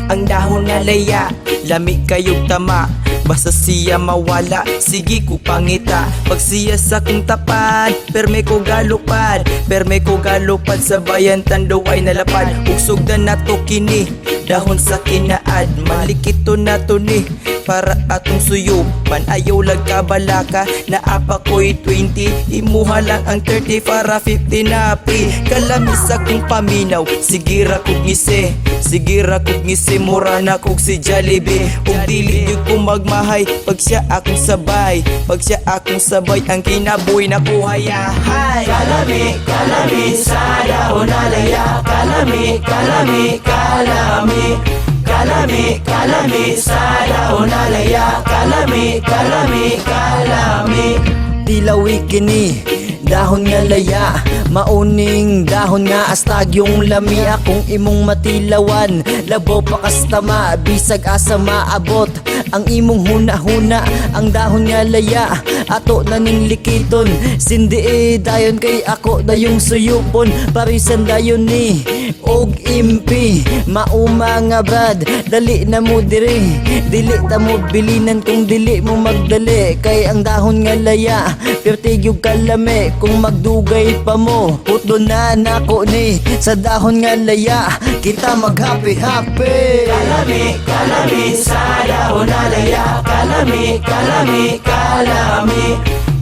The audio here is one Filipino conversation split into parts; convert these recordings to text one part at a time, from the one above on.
Ang dahon nga laya, lamig kayog tama. Basta siya mawala, sige ko pangita. Pag siya sa kong tapad, perme ko galupad Perme ko galupad, sa bayan tandaw ay nalapad. Ugsog na nato kini, dahon sa kinaad Malikito na to ni, para atong suyupan Ayaw lag kabalaka, na apa ko'y 20 Imuha lang ang 30 para 50 na pre Kalamis akong paminaw, sige ra kog ngisi. Sige ra kog ngisi, mura na kog si Jollibee. Ug dili yun ko magmahay, pag siya akong sabay. Pag siya akong sabay, ang kinabuhi na buhayahay Kalami, kalami, sa dahon alaya Kalami, kalami, kalami Kalami, kalami, sa dahon alaya Kalami, kalami, kalami. Dilawi kini Dahon nga laya. Mauning dahon nga astag yung lami. Akong imong matilawan Labo pa kastama Bisag asa maabot Ang imong huna-huna Ang dahon nga laya. Ato na ning likiton Sindi eh dayon kay ako dayong suyupon. Parisan dayon ni Og impi. Mauma nga brad Dali na mo diri. Dili ta mo bilinan kung dili mo magdali. Kay ang dahon nga laya Pertigyog kalame Kung magdugay pa mo Putdo na nako ni. Sa dahon nga laya Kita mag happy happy Kalami, kalami Sa dahon nga laya Kalami, kalami, kalami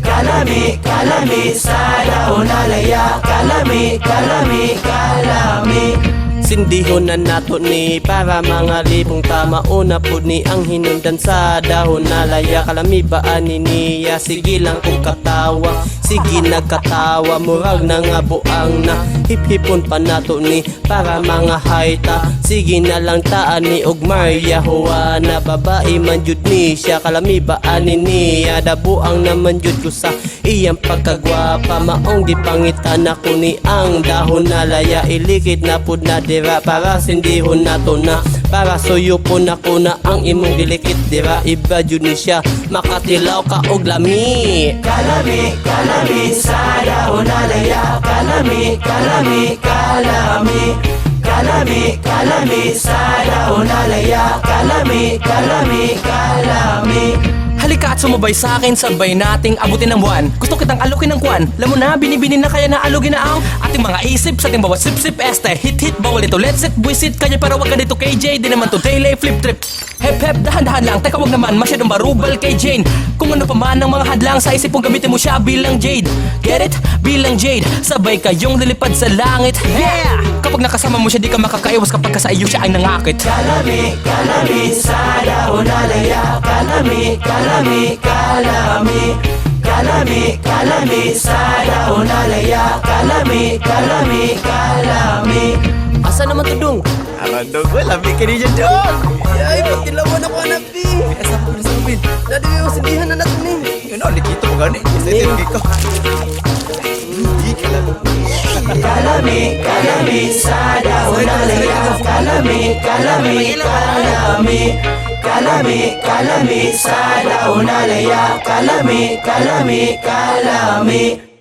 Kalami, kalami Sa dahon nga laya Kalami, kalami, kalami Sindihon na nato ni para mga libong tama. Una po ni ang hinundan sa dahon na laya. Kalami ba ani niya? Sige lang kung katawa. Sige nagkatawa. Murag na nga buang na hiphipon pa nato ni para mga hayta. Sige na lang taan ni og Maria Juana. Babae man jud ni siya. Kalami ba ani niya? Dabuang naman jud ko sa iyang pagkagwapa maong di pangitan ako ni ang dahon na laya. Ilikit na pud na dira para sindihon na to na. Para suyupon ako na ang imong dilikit dira. Iba jud ni siya makatilaw ka og lami. Kalami, kalami, sa dahon alaya Kalami, kalami, kalami. Kalami, kalami, sa dahon alaya Kalami, kalami, kalami Halika at sumabay sa akin, sabay nating abutin ng buwan. Gusto kitang alukin ng kwan. Alam na, binibini na kaya na alugin na ang Ating mga isip. Sa ating bawat sip-sip este Hit-hit, bawal ito, let's it, buisit. Kanya para wag ka dito KJ, di naman to daily flip trip Hep hep, dahan-dahan lang, teka wag naman. Masyadong barubal kay Jane. Kung ano pa man ang mga hadlang sa isip kung gamitin mo siya bilang Jade. Get it? Bilang Jade. Sabay kayong lilipad sa langit. Yeah! Kapag nakasama mo siya di ka makakaiwas. Kapag ka sa iyo siya ay nangakit. Kalami, kalami, sa dahon alaya Kalami, kalami, kalami. Kalami, kalami, sa dahon alaya Kalami, kalami, kalami. Asa naman tudong Aran dong ko, labi ka niya dong Ay, pagkilawan ako anabi Asa ko sa ubin Dadi yung sindihan na natin eh Yun o, likito mo gani Sa ito yung ko Hindi ka lang Kalami, kalami, sa dahon alaya Kalami, kalami, kalami. Kalami, kalami, sa dahon alaya Kalami, kalami, kalami